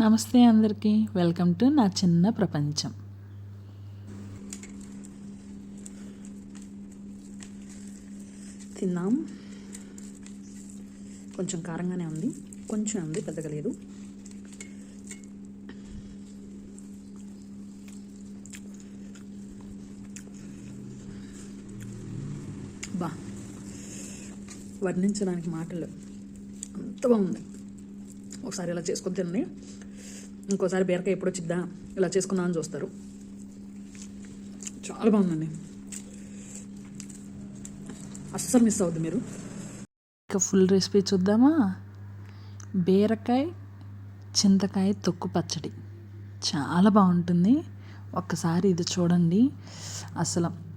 నమస్తే అందరికీ. Welcome to నా చిన్న ప్రపంచం. తిన్నాం. కొంచెం కారంగానే ఉంది. కొంచెం ఉంది పెద్దగా లేదు. బా. వర్ణించడానికి మాటలు అంత బాగుంది. ఒకసారి ఇలా చేసుకొని తినండి. ఇంకోసారి బీరకాయ ఎప్పుడు వచ్చిద్దా? ఇలా చేసుకుందామని చూస్తారు. చాలా బాగుందండి. అస్సలు మిస్ అవుద్ది మీరు. ఇక ఫుల్ రెసిపీ చూద్దామా? బీరకాయ చింతకాయ తొక్కు పచ్చడి. చాలా బాగుంటుంది. ఒక్కసారి ఇది చూడండి. అసలు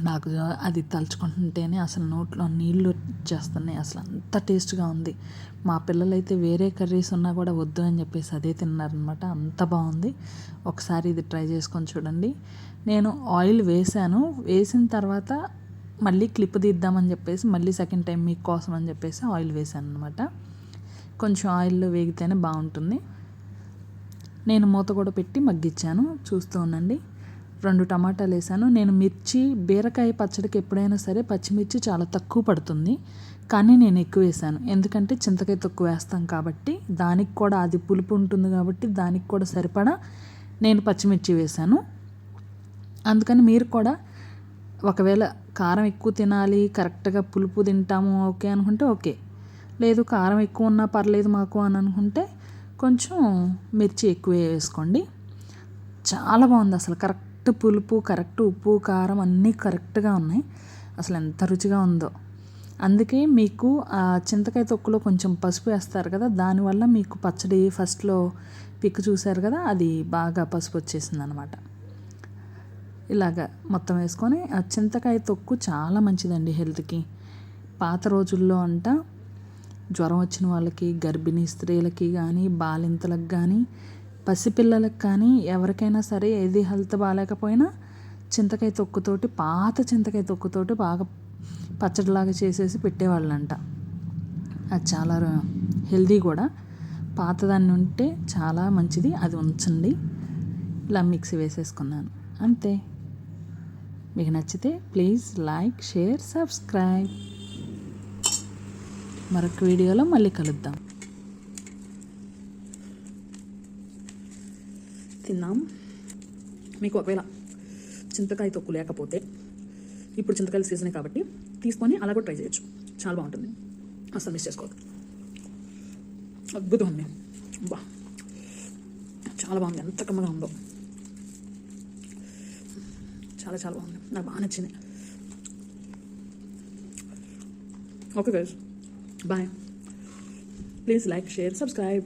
నాకు అది తలుచుకుంటుంటేనే అసలు నోట్లో నీళ్ళు వచ్చేస్తున్నాయి. అసలు అంత టేస్ట్గా ఉంది. మా పిల్లలైతే వేరే కర్రీస్ ఉన్నా కూడా వద్దు అని చెప్పేసి అదే తిన్నారనమాట అంత బాగుంది. ఒకసారి ఇది ట్రై చేసుకొని చూడండి. నేను ఆయిల్ వేసాను. వేసిన తర్వాత మళ్ళీ క్లిప్ తీద్దామని చెప్పేసి మళ్ళీ సెకండ్ టైం మీకోసం అని చెప్పేసి ఆయిల్ వేసాను అనమాట కొంచెం ఆయిల్లో వేగితేనే బాగుంటుంది. నేను మూత కూడా పెట్టి మగ్గిచ్చాను. చూస్తూ ఉండండి. రెండు టమాటాలు వేసాను. నేను మిర్చి బీరకాయ పచ్చడికి ఎప్పుడైనా సరే పచ్చిమిర్చి చాలా తక్కువ పడుతుంది. కానీ నేను ఎక్కువ వేసాను. ఎందుకంటే చింతకాయ తక్కువ వేస్తాం కాబట్టి దానికి కూడా అది పులుపు ఉంటుంది కాబట్టి దానికి కూడా సరిపడా నేను పచ్చిమిర్చి వేసాను. అందుకని మీరు కూడా ఒకవేళ కారం ఎక్కువ తినాలి కరెక్ట్గా పులుపు తింటాము ఓకే అనుకుంటే ఓకే. లేదు కారం ఎక్కువ ఉన్నా పర్లేదు మాకు అని అనుకుంటే కొంచెం మిర్చి ఎక్కువ వేసుకోండి. చాలా బాగుంది అసలు. కరెక్ట్ కరెక్ట్ పులుపు కరెక్ట్ ఉప్పు కారం అన్నీ కరెక్ట్గా ఉన్నాయి. అసలు ఎంత రుచిగా ఉందో. అందుకే మీకు ఆ చింతకాయ తొక్కులో కొంచెం పసుపు వేస్తారు కదా దానివల్ల మీకు పచ్చడి ఫస్ట్లో పిక్ చూశారు కదా అది బాగా పసుపు వచ్చేసింది అనమాట ఇలాగ మొత్తం వేసుకొని ఆ చింతకాయ తొక్కు చాలా మంచిదండి హెల్త్కి. పాత రోజుల్లో అంట జ్వరం వచ్చిన వాళ్ళకి గర్భిణీ స్త్రీలకి కానీ బాలింతలకు కానీ పసిపిల్లలకు కానీ ఎవరికైనా సరే ఏది హెల్త్ బాగాలేకపోయినా చింతకాయ తొక్కుతోటి పాత చింతకాయ తొక్కుతోటి బాగా పచ్చడిలాగా చేసేసి పెట్టేవాళ్ళంట. అది చాలా హెల్దీ కూడా. పాతదాన్ని ఉంటే చాలా మంచిది. అది ఉంచండి. ఇలా మిక్సీ వేసేసుకున్నాను. అంతే. మీకు నచ్చితే ప్లీజ్ లైక్ షేర్ సబ్స్క్రైబ్. మరొక వీడియోలో మళ్ళీ కలుద్దాం. తిన్నాం. మీకు ఒకవేళ చింతకాయ తొక్కు లేకపోతే ఇప్పుడు చింతకాయల సీజనే కాబట్టి తీసుకొని అలా కూడా ట్రై చేయొచ్చు. చాలా బాగుంటుంది. అసలు మిస్ చేసుకోవద్దు. అద్భుతం ఉంది బా. చాలా బాగుంది. ఎంత కమ్మగా ఉందో. చాలా చాలా బాగుంది. నాకు బాగా నచ్చింది. Okay guys bye please like share subscribe